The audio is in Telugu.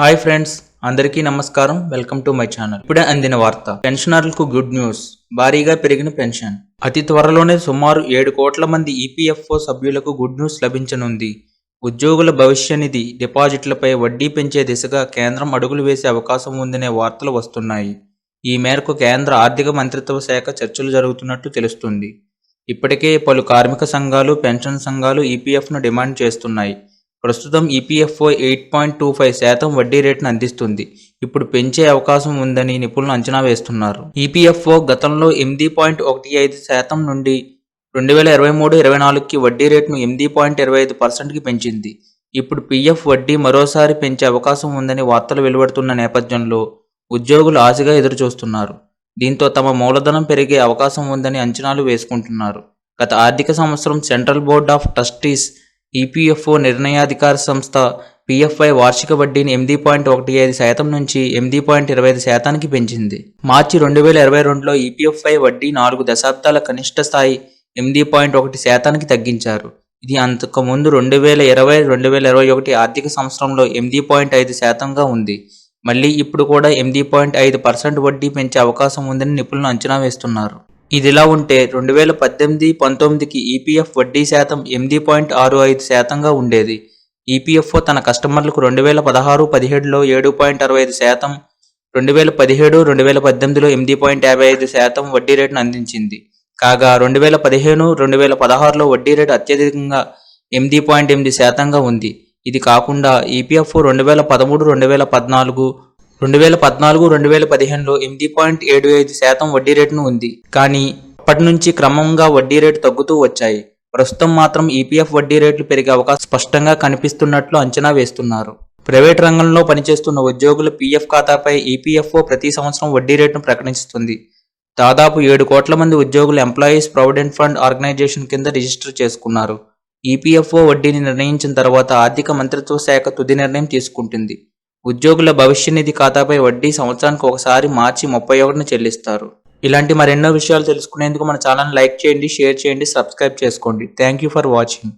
హాయ్ ఫ్రెండ్స్ అందరికీ నమస్కారం. Welcome to my channel. ఇప్పుడే అందిన వార్త. పెన్షనర్లకు గుడ్ న్యూస్. భారీగా పెరిగిన పెన్షన్. అతి త్వరలోనే సుమారు ఏడు కోట్ల మంది ఈపీఎఫ్ఓ సభ్యులకు గుడ్ న్యూస్ లభించనుంది. ఉద్యోగుల భవిష్య నిధి డిపాజిట్లపై వడ్డీ పెంచే దిశగా కేంద్రం అడుగులు వేసే అవకాశం ఉందనే వార్తలు వస్తున్నాయి. ఈ మేరకు కేంద్ర ఆర్థిక మంత్రిత్వ శాఖ చర్చలు జరుగుతున్నట్లు తెలుస్తుంది. ఇప్పటికే పలు కార్మిక సంఘాలు పెన్షన్ సంఘాలు ఈపీఎఫ్ను డిమాండ్ చేస్తున్నాయి. ప్రస్తుతం EPFO eight point two five శాతం వడ్డీ రేటును అందిస్తుంది. ఇప్పుడు పెంచే అవకాశం ఉందని నిపుణులు అంచనా వేస్తున్నారు. ఈపీఎఫ్ఓ గతంలో ఎనిమిది పాయింట్ ఒకటి ఐదు శాతం నుండి రెండు వేల ఇరవై మూడు ఇరవై నాలుగుకి వడ్డీ రేటును ఎనిమిది పాయింట్ ఇరవై ఐదు పర్సెంట్కి పెంచింది. ఇప్పుడు పీఎఫ్ వడ్డీ మరోసారి పెంచే అవకాశం ఉందని వార్తలు వెలువడుతున్న నేపథ్యంలో ఉద్యోగులు ఆశగా ఎదురుచూస్తున్నారు. దీంతో తమ మూలధనం పెరిగే అవకాశం ఉందని అంచనాలు వేసుకుంటున్నారు. గత ఆర్థిక సంవత్సరం central board of trustees EPFO నిర్ణయాధికార సంస్థ పిఎఫ్ఐ వార్షిక వడ్డీని ఎనిమిది పాయింట్ ఒకటి ఐదు శాతం నుంచి ఎనిమిది పాయింట్ ఇరవై ఐదు శాతానికి పెంచింది. మార్చి రెండు వేల ఇరవై రెండులో ఈపీఎఫ్ఐ వడ్డీ నాలుగు దశాబ్దాల కనిష్ట స్థాయి ఎనిమిది పాయింట్ ఒకటి శాతానికి తగ్గించారు. ఇది అంతకుముందు రెండు వేల ఇరవై రెండు వేల ఇరవై ఒకటి ఆర్థిక సంవత్సరంలో ఎనిమిది పాయింట్ ఐదు శాతంగా ఉంది. మళ్ళీ ఇప్పుడు కూడా ఎనిమిది పాయింట్ ఐదు పర్సెంట్ వడ్డీ పెంచే అవకాశం ఉందని నిపుణులు అంచనా వేస్తున్నారు. ఇదిలా ఉంటే రెండు వేల పద్దెనిమిది పంతొమ్మిదికి ఈపీఎఫ్ వడ్డీ శాతం ఎనిమిది పాయింట్ ఆరు ఐదు శాతంగా ఉండేది. ఈపీఎఫ్ఓ తన కస్టమర్లకు రెండు వేల పదహారు పదిహేడులో ఏడు పాయింట్ అరవై ఐదు శాతం రెండు వేల పదిహేడు రెండు వేల పద్దెనిమిదిలో ఎనిమిది పాయింట్ యాభై ఐదు శాతం వడ్డీ రేటును అందించింది. కాగా రెండు వేల పదిహేను రెండు వేల పదహారులో వడ్డీ రేటు అత్యధికంగా ఎనిమిది పాయింట్ ఎనిమిది శాతంగా ఉంది. ఇది కాకుండా ఈపీఎఫ్ఓ రెండు వేల పదమూడు రెండు వేల పద్నాలుగు రెండు వేల పద్నాలుగు రెండు వేల పదిహేనులో ఎనిమిది పాయింట్ ఏడు ఐదు శాతం వడ్డీ రేటును ఉంది. కానీ అప్పటి నుంచి క్రమంగా వడ్డీ రేటు తగ్గుతూ వచ్చాయి. ప్రస్తుతం మాత్రం ఈపీఎఫ్ వడ్డీ రేట్లు పెరిగే అవకాశం స్పష్టంగా కనిపిస్తున్నట్లు అంచనా వేస్తున్నారు. ప్రైవేట్ రంగంలో పనిచేస్తున్న ఉద్యోగుల పీఎఫ్ ఖాతాపై ఈపీఎఫ్ఓ ప్రతి సంవత్సరం వడ్డీ రేటును ప్రకటిస్తుంది దాదాపు ఏడు కోట్ల మంది ఉద్యోగులు ఎంప్లాయీస్ ప్రావిడెంట్ ఫండ్ ఆర్గనైజేషన్ కింద రిజిస్టర్ చేసుకున్నారు. ఈపీఎఫ్ఓ వడ్డీని నిర్ణయించిన తర్వాత ఆర్థిక మంత్రిత్వ శాఖ తుది నిర్ణయం తీసుకుంటుంది. ఉద్యోగుల భవిష్య నిధి ఖాతాపై వడ్డీ సంవత్సరానికి ఒకసారి మార్చి ముప్పై ఒకటిన చెల్లిస్తారు. ఇలాంటి మరెన్నో విషయాలు తెలుసుకునేందుకు మన ఛానల్ లైక్ చేయండి షేర్ చేయండి సబ్స్క్రైబ్ చేసుకోండి. Thank you for watching.